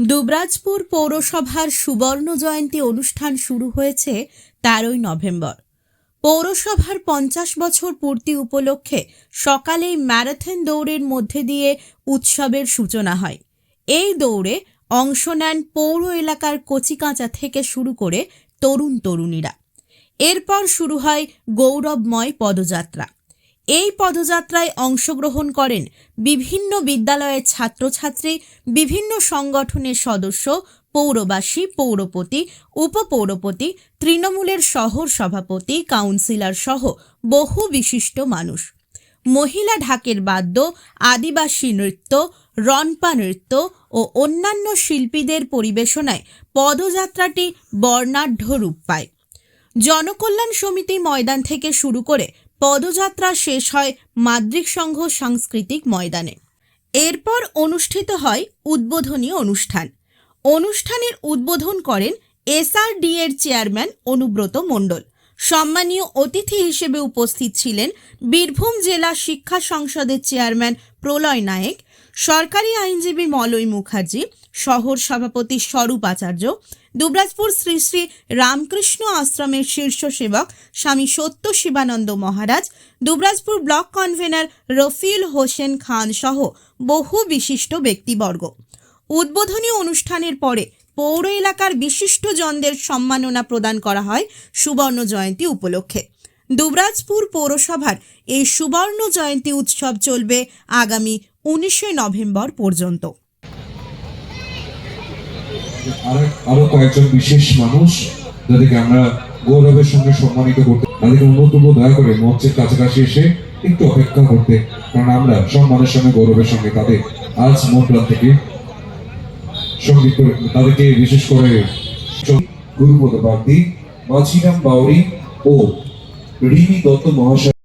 দুবরাজপুর পৌরসভার সুবর্ণ জয়ন্তী অনুষ্ঠান শুরু হয়েছে তেরোই নভেম্বর। পৌরসভার পঞ্চাশ বছর পূর্তি উপলক্ষে সকালেই ম্যারাথন দৌড়ের মধ্যে দিয়ে উৎসবের সূচনা হয়। এই দৌড়ে অংশ নেন পৌর এলাকার কচিকাঁচা থেকে শুরু করে তরুণ তরুণীরা। এরপর শুরু হয় গৌরবময় পদযাত্রা। এই পদযাত্রায় অংশগ্রহণ করেন বিভিন্ন বিদ্যালয়ের ছাত্রছাত্রী, বিভিন্ন সংগঠনের সদস্য, পৌরবাসী, পৌরপতি, উপপৌরপতি, তৃণমূলের শহর সভাপতি, কাউন্সিলর সহ বহু বিশিষ্ট মানুষ। মহিলা ঢাকের বাদ্য, আদিবাসী নৃত্য রনপা নৃত্য ও অন্যান্য শিল্পীদের পরিবেশনায় পদযাত্রাটি বর্ণাঢ্য রূপ পায়। জনকল্যাণ সমিতি ময়দান থেকে শুরু করে পদযাত্রা শেষ হয় মাদ্রিক সংঘ সাংস্কৃতিক ময়দানে। এরপর অনুষ্ঠিত হয় উদ্বোধনী অনুষ্ঠান। অনুষ্ঠানের উদ্বোধন করেন এসআরডি এর চেয়ারম্যান অনুব্রত মণ্ডল। সম্মানীয় অতিথি হিসেবে উপস্থিত ছিলেন বীরভূম জেলা শিক্ষা সংসদের চেয়ারম্যান প্রলয় নায়েক, সরকারি আইনজীবী মলয় মুখার্জি শহর সভাপতি স্বরূপ আচার্য। দুবরাজপুর শ্রী শ্রী রামকৃষ্ণ আশ্রমের শীর্ষ সেবক স্বামী সত্য শিবানন্দ মহারাজ, দুবরাজপুর ব্লক কনভেনার রফিউল হোসেন খান সহ বহু বিশিষ্ট ব্যক্তিবর্গ। উদ্বোধনী অনুষ্ঠানের পরে পৌর এলাকার বিশিষ্ট জনদের সম্মাননা প্রদান করা হয় সুবর্ণ জয়ন্তী উপলক্ষে। দুবরাজপুর পৌরসভার এই সুবর্ণ জয়ন্তী উৎসব চলবে আগামী উনিশে নভেম্বর পর্যন্ত। আরও কয়েকজন বিশেষ মানুষ যাদেরকে আমরা গৌরবের সঙ্গে সম্মানিত করতে তাদেরকে করব দয়া করে মঞ্চের কাছাকাছি এসে একটু অপেক্ষা করতে। কারণ আমরা সম্মানের সঙ্গে, গৌরবের সঙ্গে তাদের আজ প্রাণ থেকে সংগীত তাদেরকে বিশেষ করে গুরুপদ বাগদি, মাঝিরাম বাউরি ও রিমি দত্ত মহাশয়